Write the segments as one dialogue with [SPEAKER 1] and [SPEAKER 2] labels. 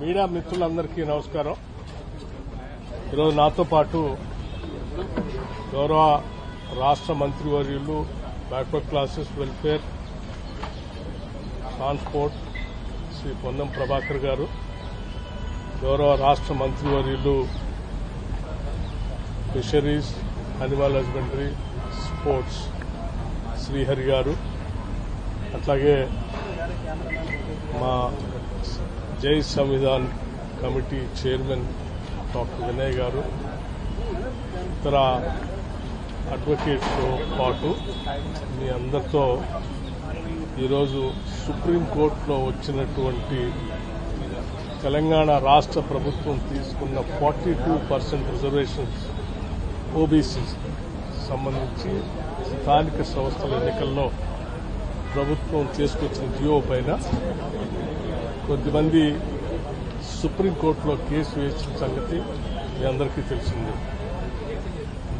[SPEAKER 1] Media మిత్రులందరికీ నమస్కారం. ఈరోజు నాతో పాటు గౌరవ రాష్ట్ర మంత్రివర్యులు backward classes welfare transport Shri Ponnam Prabhakar గారు గౌరవ రాష్ట్ర మంత్రివర్యులు fisheries animal husbandry sports Srihari గారు అట్లాగే మా Jai Samvidhan committee chairman doctor Vinay గారు ఇతర అడ్వకేట్తో పాటు మీ అందరితో ఈరోజు సుప్రీంకోర్టులో వచ్చినటువంటి తెలంగాణ రాష్ట్ర ప్రభుత్వం తీసుకున్న forty two percent reservations OBCs సంబంధించి స్థానిక సంస్థల ఎన్నికల్లో ప్రభుత్వం తీసుకొచ్చిన జియో పైన కొద్దిమంది సుప్రీంకోర్టులో కేసు వేసిన సంగతి మీ అందరికీ తెలిసిందే.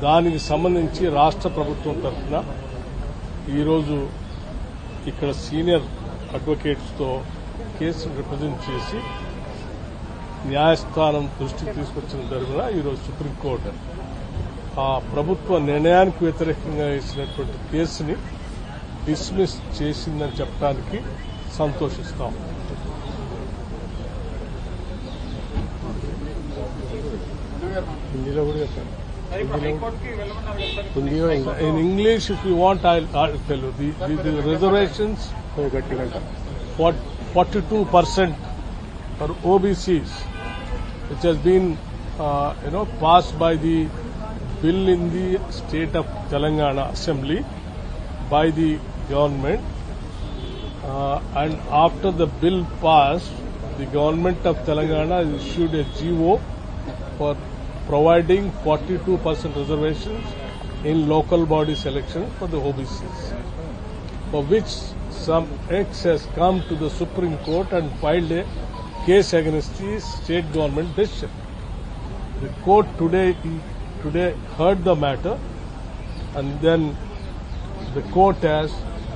[SPEAKER 1] దానికి సంబంధించి రాష్ట్ర ప్రభుత్వం తరఫున ఈరోజు ఇక్కడ సీనియర్ అడ్వకేట్స్తో కేసును రిప్రజెంట్ చేసి న్యాయస్థానం దృష్టికి తీసుకొచ్చిన తరఫున ఈరోజు సుప్రీంకోర్టు ఆ ప్రభుత్వ నిర్ణయానికి వ్యతిరేకంగా వేసినటువంటి కేసుని డిస్మిస్ చేసిందని చెప్పడానికి సంతోషిస్తాం. హిందీలో కూడా చెప్పండి హిందీలో in English if you want I tell the the reservations
[SPEAKER 2] గట్టిగా
[SPEAKER 1] forty two percent for OBCs which has been, uh, you know, passed by the bill in the state of Telangana Assembly by the government. Uh, and after the bill passed, the government of Telangana issued a GO for providing 42% reservations in local body selection for the OBCs, for which some ex has come to the Supreme Court and filed a case against the state government decision. The court today today heard the matter and then the court has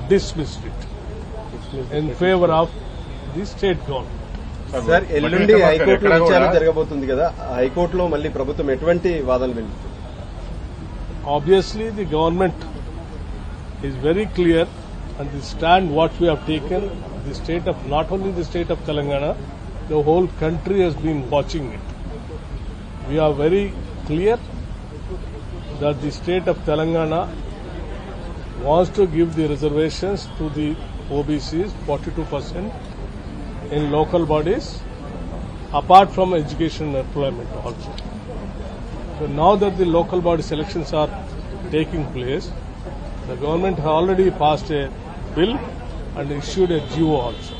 [SPEAKER 1] dismissed it in favor of the state government.
[SPEAKER 2] Sir ఎల్లుండి హైకోర్టులో విచారణ జరగబోతుంది కదా హైకోర్టులో మళ్ళీ ప్రభుత్వం ఎటువంటి వాదనలు వెళ్ళింది
[SPEAKER 1] obviously the government is very clear and the stand what we have taken the state of not only the state of Telangana the whole country has been watching it we are very clear that the state of Telangana wants to give the reservations to the OBCs 42% in local bodies, apart from education and employment also. So now that the local body selections are taking place, the government has already passed a bill and issued a GO also.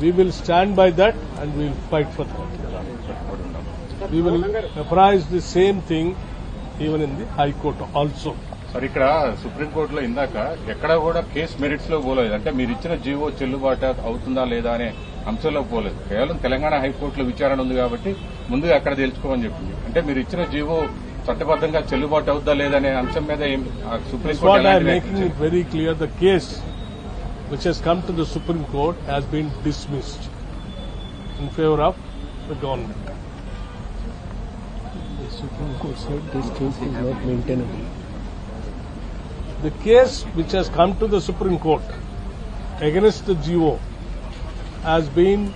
[SPEAKER 1] We will stand by that and we will fight for that. We will apprise the same thing even in the High Court also.
[SPEAKER 3] మరి ఇక్కడ సుప్రీంకోర్టులో ఇందాక ఎక్కడ కూడా case మెరిట్స్లో పోలేదు అంటే మీరు ఇచ్చిన జీవో చెల్లుబాటు అవుతుందా లేదా అనే అంశంలో పోలేదు కేవలం తెలంగాణ హైకోర్టులో విచారణ ఉంది కాబట్టి ముందుగా అక్కడ తెలుసుకోమని చెప్పింది అంటే మీరు ఇచ్చిన జీవో చట్టబద్ధంగా చెల్లుబాటు అవుద్దా లేదా అనే అంశం మీద
[SPEAKER 1] Supreme Court very clear. The case which has come to the Supreme Court has been dismissed in favor of the government.
[SPEAKER 4] The Supreme Court said this case is not maintainable.
[SPEAKER 1] The case which has come to the Supreme Court against the GO has been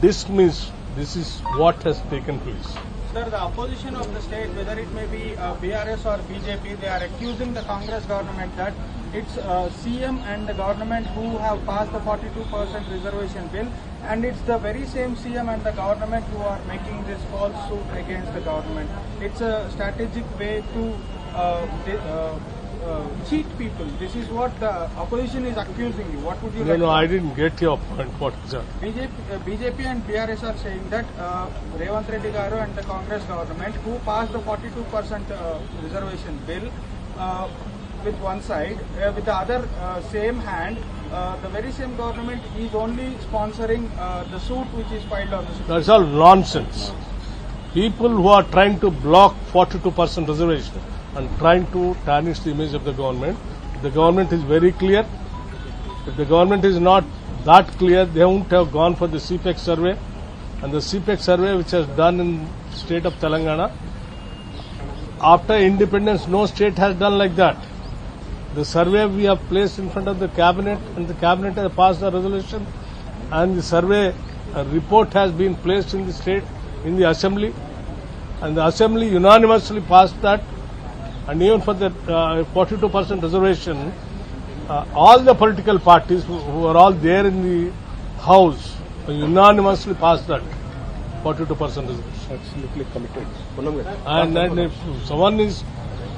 [SPEAKER 1] dismissed. This is what has taken place.
[SPEAKER 5] Sir, the opposition of the state, whether it may be uh, BRS or BJP, they are accusing the Congress government that it's uh, CM and the government who have passed the 42% reservation bill, and it's the very same CM and the government who are making this false suit against the government. It's a strategic way to cheat people. This is what the opposition is accusing you. What would you
[SPEAKER 1] No,
[SPEAKER 5] like
[SPEAKER 1] no, I didn't get your point. What is that?
[SPEAKER 5] BJP, uh, BJP and BRS are saying that uh, Revant Reddy Garu and the Congress government, who passed the 42% uh, reservation bill uh, with one side, uh, with the other uh, same hand, uh, the very same government is only sponsoring uh, the suit which is filed on the Supreme
[SPEAKER 1] That's all nonsense. People who are trying to block 42% reservation and trying to tarnish the image of the government, the government is very clear. If the government is not that clear, they wouldn't have gone for the CPEC survey. And the CPEC survey, which has done in the state of Telangana, after independence, no state has done like that. The survey we have placed in front of the cabinet, and the cabinet has passed the resolution, and the survey report has been placed in the state, in the assembly, and the assembly unanimously passed that, and even for the uh, 42% reservation, uh, all the political parties who, are were all there in the House unanimously passed that 42% reservation.
[SPEAKER 4] Absolutely committed.
[SPEAKER 1] And, and if someone is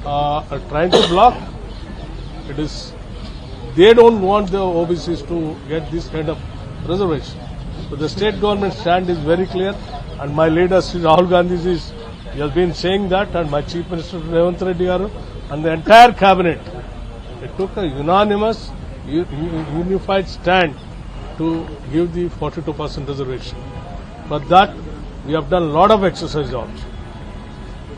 [SPEAKER 1] uh, trying to block, it is they don't want the OBCs to get this kind of reservation. So the state government stand is very clear, and my leader, Sri Rahul Gandhi, is he has been saying that, and my chief minister Revant Reddy garu and the entire cabinet, it took a unanimous, unified stand to give the 42% reservation. For that, we have done a lot of exercise also.